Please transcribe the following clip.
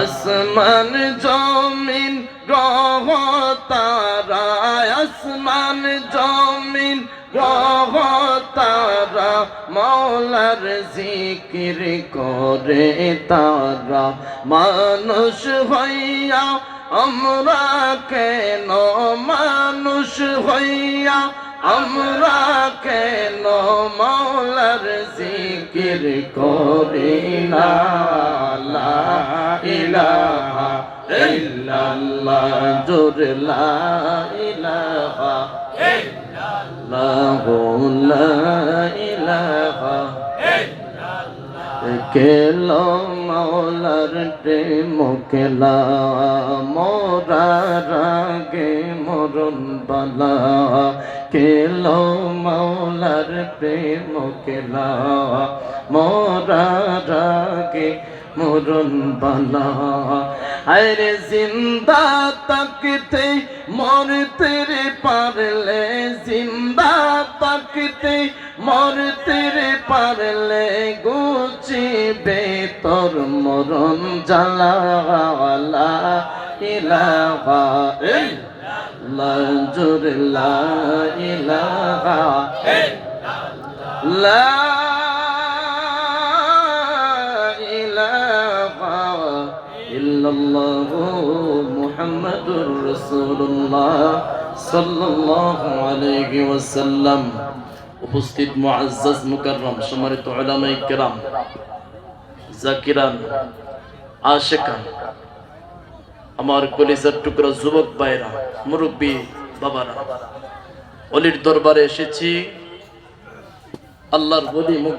আসমান জমিন গ্রহ তারা আসমান জমিন গ্রহ তারা মৌলার জিকির করে তারা। মানুষ হইয়া, আমরা কেন মানুষ হইয়া, আমরা কেন মৌলার জিকির করি না ইলাহা ইল্লাল্লাহ, জোর লা ইলাহা ইল্লাল্লাহ, লা কেলো মৌলার প্রেম কেলা মোরা রাগে মরণ বালা, কেলো মৌলার প্রেম কেলা। মোরা রাগে মরণ বালা আরে জিন্দা তকতে মরতে রে পারলে, জিন্দা তকতে মরতে রে পারলে গুছিবে তোর মরণ জালা ইলাহা ইল্লাল্লাহ জোর লা ইলাহা লা ইলাহা ইল্লাল্লাহ, মুহাম্মাদুর রাসূলুল্লাহ সাল্লাল্লাহু আলাইহি উপস্থিত মুআজ্জাজ মুকাররম, সম্মানিত উলামায়ে কেরাম, জাকিরান, আশিকান আমার কলিজার টুকরা যুবক ভাইরা মুরব্বী বাবারা। অলির দরবারে এসেছি। আল্লাহর বলি মুখ